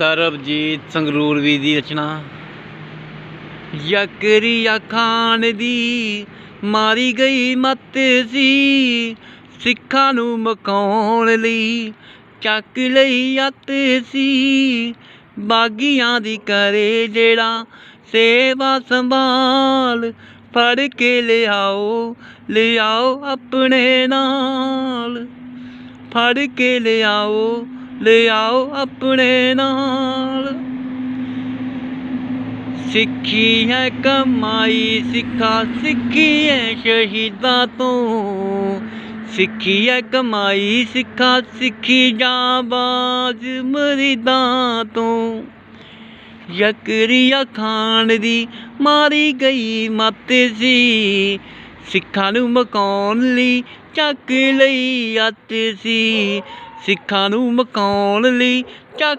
ਸਰਬਜੀਤ ਸੰਗਰੂਰ ਵੀ ਦੀ ਰਚਨਾ। ਯਕਰੀਆ ਖਾਨ ਦੀ ਮਾਰੀ ਗਈ ਮੱਤ ਸੀ, ਸਿੱਖਾਂ ਨੂੰ ਮਕਾਉਣ ਲਈ ਚੱਕ ਲਈ ਅੱਤ ਸੀ। ਬਾਗੀਆਂ ਦੀ ਕਰੇ ਜਿਹੜਾ ਸੇਵਾ ਸੰਭਾਲ, ਫੜ ਕੇ ਲਿਆਓ ਲਿਆਓ ਆਪਣੇ ਨਾਲ। ਫੜ ਕੇ ਲਿਆਓ ਲਿਆਓ ਆਪਣੇ ਨਾਲ। ਸਿੱਖੀ ਹੈ ਕਮਾਈ, ਸਿੱਖਾ ਸਿੱਖੀ ਹੈ ਸ਼ਹੀਦਾਂ ਤੋਂ। ਸਿੱਖੀ ਹੈ ਕਮਾਈ, ਸਿੱਖਾ ਸਿੱਖੀ ਜਾਂਬਾਜ਼ ਮਰੀਦਾਂ ਤੋਂ। ਯਕਰੀਆ ਖਾਨ ਦੀ ਮਾਰੀ ਗਈ ਮੱਤ ਸੀ। ਸਿੱਖਾਂ ਨੂੰ ਮਕਾਉਣ ਲਈ ਚੱਕ ਲਈ ਅੱਤ ਸੀ। ਸਿੱਖਾਂ ਨੂੰ ਮਕਾਉਣ ਲਈ ਚੱਕ